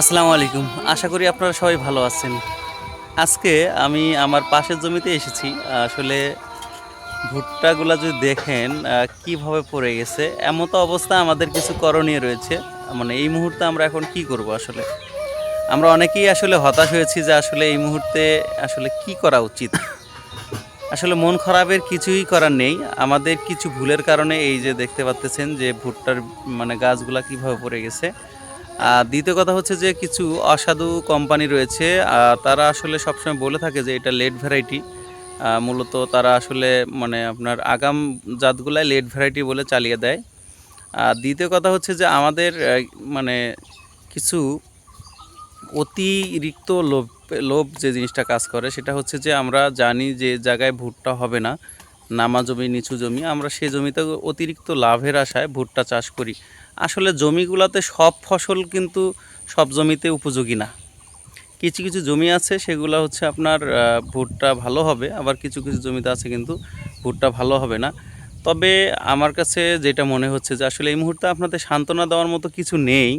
আসসালামু আলাইকুম। আশা করি আপনারা সবাই ভালো আছেন। আজকে আমি আমার পাশের জমিতে এসেছি। আসলে ভুট্টাগুলা যদি দেখেন কীভাবে পড়ে গেছে এমতো অবস্থা আমাদের কিছু করণীয় রয়েছে। মানে এই মুহূর্তে আমরা এখন কি করব আসলে? আমরা অনেকেই আসলে হতাশ হয়েছি যে আসলে এই মুহূর্তে আসলে কি করা উচিত। আসলে মন খারাপের কিছুই করার নেই। আমাদের কিছু ভুলের কারণে এই যে দেখতে পাচ্তেছেন যে ভুট্টার মানে গাছগুলা কীভাবে পড়ে গেছে। দ্বিতীয় কথা হচ্ছে যে কিছু অসাধু কোম্পানি রয়েছে তারা আসলে সবসময় বলে থাকে যে এটা লেট ভ্যারাইটি মূলত তারা আসলে মানে আপনার আগাম জাতগুলাই লেট ভ্যারাইটি বলে চালিয়ে দেয়। আর দ্বিতীয় কথা হচ্ছে যে আমাদের মানে কিছু অতিরিক্ত লোভ লোভ যে জিনিসটা কাজ করে, সেটা হচ্ছে যে আমরা জানি যে জায়গায় ভুট্টা হবে না। নামা জমি, নিচু জমি, আমরা সেই জমিতে অতিরিক্ত লাভের আশায় ভুট্টা চাষ করি। আসলে জমিগুলোতে সব ফসল কিন্তু সব জমিতে উপযোগী না। কিছু কিছু জমি আছে, সেগুলো হচ্ছে আপনার ভুট্টা ভালো হবে, আবার কিছু কিছু জমিতে আছে কিন্তু ভুট্টা ভালো হবে না। তবে আমার কাছে যেটা মনে হচ্ছে যে আসলে এই মুহূর্তে আপনাদের সান্ত্বনা দেওয়ার মতো কিছু নেই।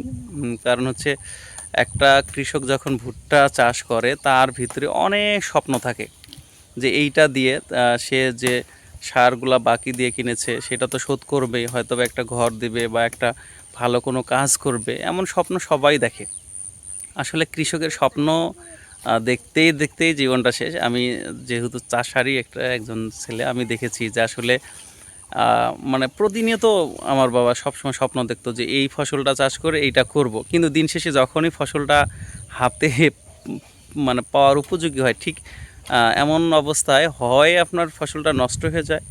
কারণ হচ্ছে একটা কৃষক যখন ভুট্টা চাষ করে, তার ভিতরে অনেক স্বপ্ন থাকে যে এইটা দিয়ে সে যে সারগুলা বাকি দিয়ে কিনেছে, সেটা তো শোধ করবেই হয়তো একটা ঘর দিবে বা একটা ভালো কোনো কাজ করবে, এমন স্বপ্ন সবাই দেখে। আসলে কৃষকের স্বপ্ন দেখতেই দেখতেই জীবনটা শেষ। আমি যেহেতু চাষারই একটা, একজন ছেলে, আমি দেখেছি যে আসলে মানে প্রতিনিয়ত আমার বাবা সবসময় স্বপ্ন দেখতো যে এই ফসলটা চাষ করে এইটা করব। কিন্তু দিন শেষে যখনই ফসলটা হাতে মানে পাওয়ার উপযোগী হয়, ঠিক এমন অবস্থায় হয় আপনার ফসলটা নষ্ট হয়ে যায়,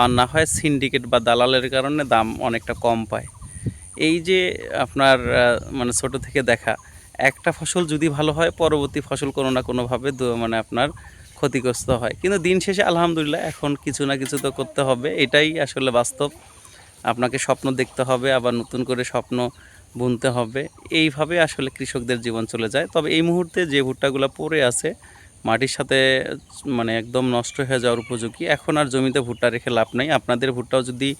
আর না হয় সিন্ডিকেট বা দালালের কারণে দাম অনেকটা কম পায়। এই যে আপনার মানে ছোট থেকে দেখা, একটা ফসল যদি ভালো হয়, পরবর্তী ফসল কোনো না কোনোভাবে মানে আপনার ক্ষতিগ্রস্ত হয়। কিন্তু দিন শেষে আলহামদুলিল্লাহ, এখন কিছু না কিছু তো করতে হবে, এটাই আসলে বাস্তব। আপনাকে স্বপ্ন দেখতে হবে, আবার নতুন করে স্বপ্ন বুনতে হবে। এইভাবে আসলে কৃষকদের জীবন চলে যায়। তবে এই মুহূর্তে যে ভুট্টাগুলো পড়ে আছে মাটির সাথে মানে একদম নষ্ট হয়ে যাওয়ার উপযোগী। এখন আর জমিতে ভুট্টা রেখে লাভ নাই। আপনাদের ভুট্টাও যদি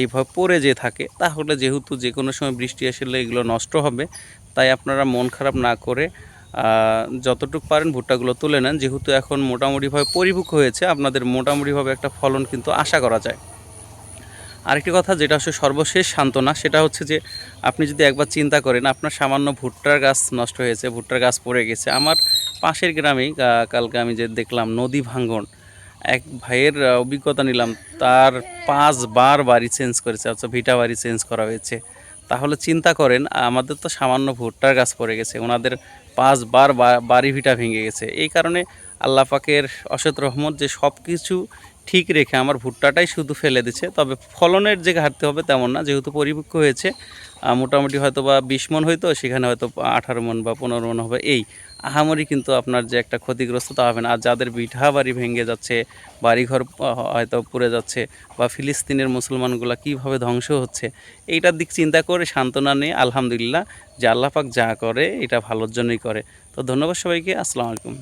এইভাবে পড়ে যে থাকে, তাহলে যেহেতু যে কোনো সময় বৃষ্টি আসলে এগুলো নষ্ট হবে, তাই আপনারা মন খারাপ না করে যতটুকু পারেন ভুট্টাগুলো তুলে নেন। যেহেতু এখন মোটামুটিভাবে পরিপক্ক হয়েছে, আপনাদের মোটামুটিভাবে একটা ফলন কিন্তু আশা করা যায়। আরেকটি কথা যেটা হচ্ছে সর্বশেষ সান্ত্বনা, সেটা হচ্ছে যে আপনি যদি একবার চিন্তা করেন আপনার সামান্য ভুট্টার গাছ নষ্ট হয়েছে ভুট্টার গাছ পড়ে গেছে। আমার পাশের গ্রামেই আহ, কালকে আমি যে দেখলাম নদী ভাঙ্গন এক ভাইয়ের অভিজ্ঞতা নিলাম তার পাঁচবার বাড়ি চেঞ্জ করেছে অর্থাৎ ভিটা বাড়ি চেঞ্জ করা হয়েছে। তাহলে চিন্তা করেন আমাদের তো সামান্য ভুট্টার গাছ পড়ে গেছে ওনাদের পাঁচবার বাড়ি ভিটা ভেঙে গেছে। এই কারণে আল্লাহ পাকের অসৎ রহমত যে সব কিছু ঠিক রেখে আমার ভুট্টাটাই শুধু ফেলে দিচ্ছে তবে ফলনের যে ঘাটতি হবে তেমন না, যেহেতু পরিপক্ক হয়েছে মোটামুটি হয়তো বা বিশ মন হয়তো সেখানে হয়তো আঠারো মন বা পনেরো মন হবে। এই আহামরি কিন্তু আপনার যে একটা ক্ষতিগ্রস্ততা হবে না। আর যাদের বিঠা বাড়ি ভেঙে যাচ্ছে, বাড়িঘর হয়তো পুড়ে যাচ্ছে বা ফিলিস্তিনের মুসলমানগুলা কীভাবে ধ্বংস হচ্ছে, এইটার দিক চিন্তা করে সান্ত্বনা নিয়ে আলহামদুলিল্লাহ যে আল্লাহ পাক যা করে, এটা ভালোর জন্যই করে। তো ধন্যবাদ সবাইকে। আসসালামু আলাইকুম।